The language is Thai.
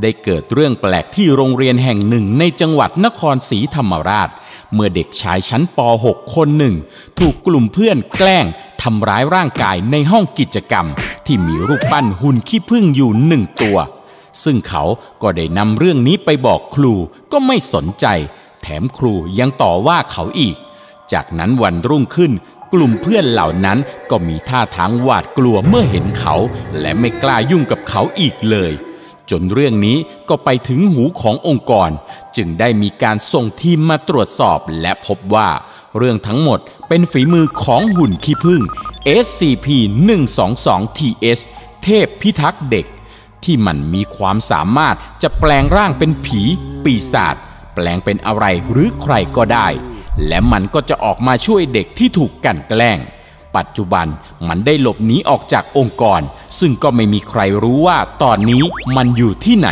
ได้เกิดเรื่องแปลกที่โรงเรียนแห่งหนึ่งในจังหวัดนครศรีธรรมราช เมื่อเด็กชายชั้นป .6 คนหนึ่ง ถูกกลุ่มเพื่อนแกล้งทำร้ายร่างกายในห้องกิจกรรม ที่มีรูปปั้นหุ่นขี้ผึ้งอยู่หนึ่งตัว ซึ่งเขาก็ได้นำเรื่องนี้ไปบอกครูก็ไม่สนใจ แถมครูยังต่อว่าเขาอีก จากนั้นวันรุ่งขึ้นกลุ่มเพื่อนเหล่านั้นก็มีท่าทางหวาดกลัวเมื่อเห็นเขา และไม่กล้ายุ่งกับเขาอีกเลย จนเรื่องนี้ก็ไปถึงหูขององค์กร จึงได้มีการส่งทีมมาตรวจสอบและพบว่า เรื่องทั้งหมดเป็นฝีมือของหุ่นขี้ผึ้ง SCP-122-TS เทพพิทักษ์เด็ก ที่มันมีความสามารถจะแปลงร่างเป็นผี ปีศาจแปลงเป็นอะไรหรือใครก็ได้ และมันก็จะออกมาช่วยเด็กที่ถูกกลันแกล้ง ปัจจุบันมันได้หลบหนีออกจากองค์กร ซึ่งก็ไม่มีใครรู้ว่าตอนนี้มันอยู่ที่ไหน